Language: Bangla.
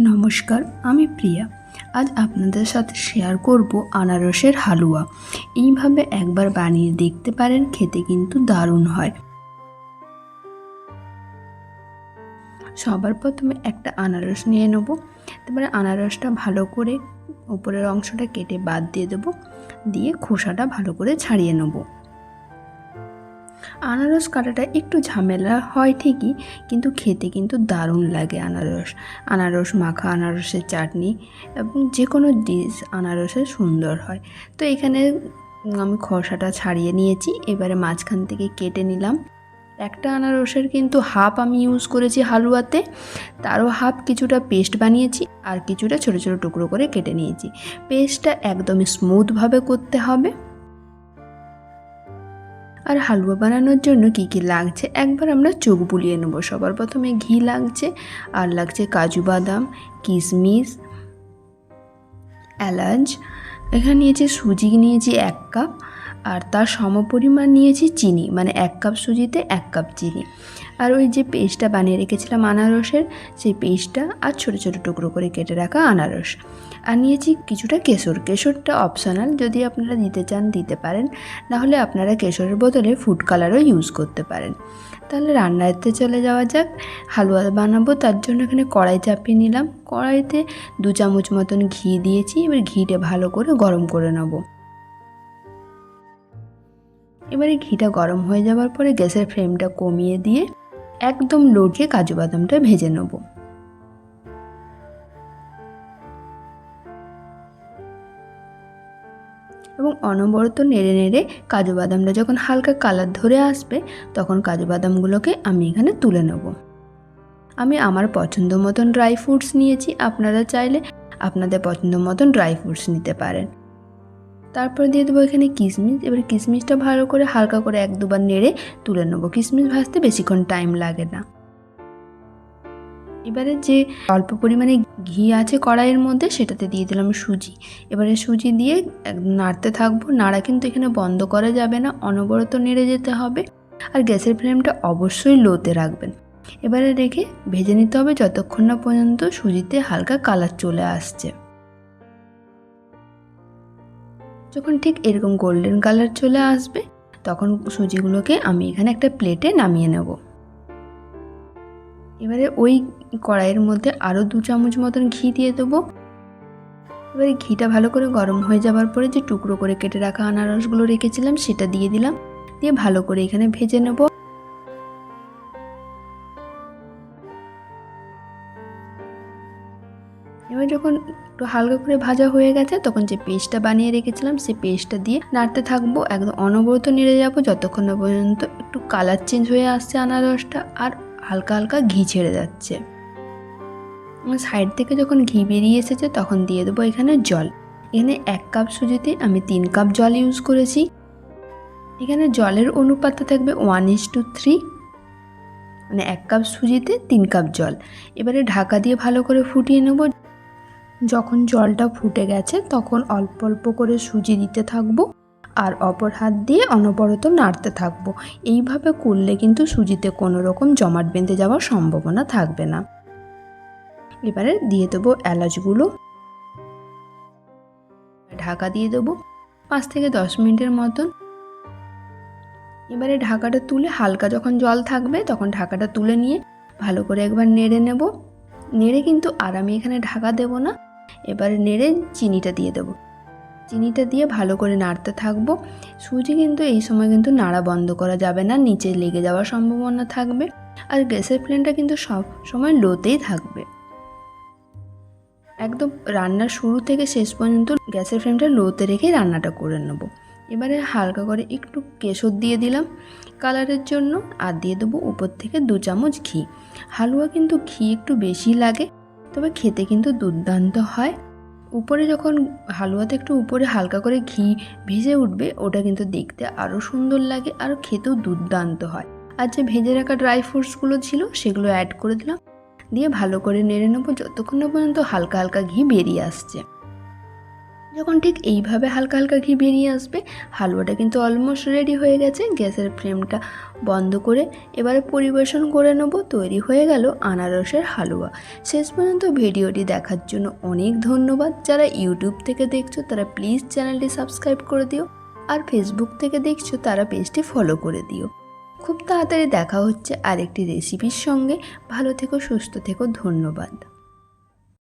নমস্কার, আমি প্রিয়া। আজ আপনাদের সাথে শেয়ার করব আনারসের হালুয়া। এইভাবে একবার বানিয়ে দেখতে পারেন, খেতে কিন্তু দারুণ হয়। সবার প্রথমে একটা আনারস নিয়ে নেব। তারপরে আনারসটা ভালো করে উপরের অংশটা কেটে বাদ দিয়ে দেবো। দিয়ে খোসাটা ভালো করে ছাড়িয়ে নেব। আনারস কাটাটা একটু ঝামেলা হয় ঠিকই, কিন্তু খেতে কিন্তু দারুণ লাগে আনারস। আনারস মাখা, আনারসের চাটনি এবং যে কোনো ডিশ আনারসের সুন্দর হয়। তো এখানে আমি খসাটা ছাড়িয়ে নিয়েছি, এবারে মাঝখান থেকে কেটে নিলাম। একটা আনারসের কিন্তু হাফ আমি ইউজ করেছি হালুয়াতে, তারও হাফ কিছুটা পেস্ট বানিয়েছি আর কিছুটা ছোটো ছোটো টুকরো করে কেটে নিয়েছি। পেস্টটা একদমই স্মুথভাবে করতে হবে। আর হালুয়া বানানোর জন্য কি কি লাগছে? একবার আমরা চোখ বুলিয়ে নেব। সবার প্রথমে ঘি লাগছে, আর লাগছে কাজু বাদাম কিশমিশ এলাচ। এখানে নিয়েছি সুজি, নিয়েছি এক কাপ। আর তার সমপরিমাণ নিয়েছি চিনি মানে এক কাপ সুজিতে এক কাপ চিনি। আর ওই যে পেস্টটা বানিয়ে রেখেছিলাম আনারসের, সেই পেস্টটা আর ছোটো ছোটো টুকরো করে কেটে রাখা আনারস। আর নিয়েছি কিছুটা কেশর। কেশরটা অপশনাল যদি আপনারা দিতে চান দিতে পারেন। নাহলে আপনারা কেশরের বদলে ফুড কালারও ইউজ করতে পারেন। তাহলে রান্নাতে চলে যাওয়া যাক। হালুয়া বানাবো, তার জন্য এখানে কড়াই চাপিয়ে নিলাম। কড়াইতে দু চামচ মতন ঘি দিয়েছি। এবার ঘিটা ভালো করে গরম করে নেব। এবারে ঘিটা গরম হয়ে যাওয়ার পরে গ্যাসের ফ্লেমটা কমিয়ে দিয়ে একদম লড়িয়ে কাজু বাদামটা ভেজে নেব। এবং অনবরত নেড়ে নেড়ে কাজু বাদামটা যখন হালকা কালার ধরে আসবে, তখন কাজু বাদামগুলোকে আমি এখানে তুলে নেব। আমি আমার পছন্দ মতন ড্রাই ফ্রুটস নিয়েছি, আপনারা চাইলে আপনাদের পছন্দ মতন ড্রাই ফ্রুটস নিতে পারেন। তারপর দিয়ে দেবো এখানে কিশমিশ। এবার কিশমিশটা ভালো করে হালকা করে এক দুবার নেড়ে তুলে নেব। কিশমিশ ভাজতে বেশিক্ষণ টাইম লাগে না। এবারে যে অল্প পরিমাণে ঘি আছে কড়াইয়ের মধ্যে, সেটাতে দিয়ে দিলাম সুজি। এবারে সুজি দিয়ে নাড়তে থাকব। নাড়া কিন্তু এখানে বন্ধ করা যাবে না, অনবরত নেড়ে যেতে হবে। আর গ্যাসের ফ্লেমটা অবশ্যই লোতে রাখবেন। এবারে রেখে ভেজে নিতে হবে যতক্ষণ না পর্যন্ত সুজিতে হালকা কালার চলে আসছে। যখন ঠিক এরকম গোল্ডেন কালার চলে আসবে, তখন সুজিগুলোকে আমি এখানে একটা প্লেটে নামিয়ে নেব। এবারে ওই কড়াইয়ের মধ্যে আরও দু চামচ মতন ঘি দিয়ে দেবো। এবারে ঘিটা ভালো করে গরম হয়ে যাওয়ার পরে যে টুকরো করে কেটে রাখা আনারসগুলো রেখেছিলাম, সেটা দিয়ে দিলাম। দিয়ে ভালো করে এখানে ভেজে নেব। এবার যখন একটু হালকা করে ভাজা হয়ে গেছে, তখন যে পেস্টটা বানিয়ে রেখেছিলাম সেই পেস্টটা দিয়ে নাড়তে থাকব। একদম অনবরত নেড়ে যাব, যতক্ষণ না পর্যন্ত একটু কালার চেঞ্জ হয়ে আসছে আনারসটা, আর হালকা হালকা ঘি ছেড়ে যাচ্ছে। সাইড থেকে যখন ঘি বেরিয়ে এসেছে, তখন দিয়ে দেবো এখানে জল। এখানে এক কাপ সুজিতে আমি তিন কাপ জল ইউজ করেছি। এখানে জলের অনুপাতটা থাকবে ওয়ান ইস টু থ্রি মানে এক কাপ সুজিতে তিন কাপ জল। এবারে ঢাকা দিয়ে ভালো করে ফুটিয়ে নেব। যখন জলটা ফুটে গেছে তখন অল্প অল্প করে সুজি দিতে থাকব আর অপর হাত দিয়ে অনবরত নাড়তে থাকব। এইভাবে করলে কিন্তু সুজিতে কোনো রকম জমাট বেঁধে যাওয়ার সম্ভাবনা থাকবে না। এবারে দিয়ে দেবো এলাচগুলো ঢাকা দিয়ে দেবো পাঁচ থেকে দশ মিনিটের মতন। এবারে ঢাকাটা তুলে হালকা যখন জল থাকবে তখন ঢাকাটা তুলে নিয়ে ভালো করে একবার নেড়ে নেব। নেড়ে কিন্তু আর আমি এখানে ঢাকা দেব না। এবারে নেড়ে চিনিটা দিয়ে দেবো। চিনিটা দিয়ে ভালো করে নাড়তে থাকব। সুজি কিন্তু এই সময় কিন্তু নাড়া বন্ধ করা যাবে না, নিচে লেগে যাওয়ার সম্ভাবনা থাকবে। আর গ্যাসের ফ্লেমটা কিন্তু সব সময় লোতেই থাকবে। একদম রান্নার শুরু থেকে শেষ পর্যন্ত গ্যাসের ফ্লেমটা লোতে রেখে রান্নাটা করে নেব। এবারে হালকা করে একটু কেশর দিয়ে দিলাম কালারের জন্য, আর দিয়ে দেবো উপর থেকে দু চামচ ঘি। হালুয়া কিন্তু ঘি একটু বেশি লাগে তবে খেতে কিন্তু দুর্দান্ত হয়। উপরে যখন হালুয়াতে একটু উপরে হালকা করে ঘি ভেজে উঠবে, ওটা কিন্তু দেখতে আরও সুন্দর লাগে আর খেতেও দুর্দান্ত হয়। আর যে ভেজে রাখা ড্রাই ফ্রুটসগুলো ছিল, সেগুলো অ্যাড করে দিলাম। দিয়ে ভালো করে নেড়ে নেব, যতক্ষণ না পর্যন্ত হালকা হালকা ঘি বেরিয়ে আসছে। যখন ঠিক এইভাবে হালকা হালকা ঘি বেরিয়ে আসবে, হালুয়াটা কিন্তু অলমোস্ট রেডি হয়ে গেছে। গ্যাসের ফ্লেমটা বন্ধ করে এবারে পরিবেশন করে নেব। তৈরি হয়ে গেল আনারসের হালুয়া। শেষ পর্যন্ত ভিডিওটি দেখার জন্য অনেক ধন্যবাদ। যারা ইউটিউব থেকে দেখছ, তারা প্লিজ চ্যানেলটি সাবস্ক্রাইব করে দিও। আর ফেসবুক থেকে দেখছ, তারা পেজটি ফলো করে দিও। খুব তাড়াতাড়ি দেখা হচ্ছে আরেকটি রেসিপির সঙ্গে। ভালো থেকো, সুস্থ থেকো, ধন্যবাদ।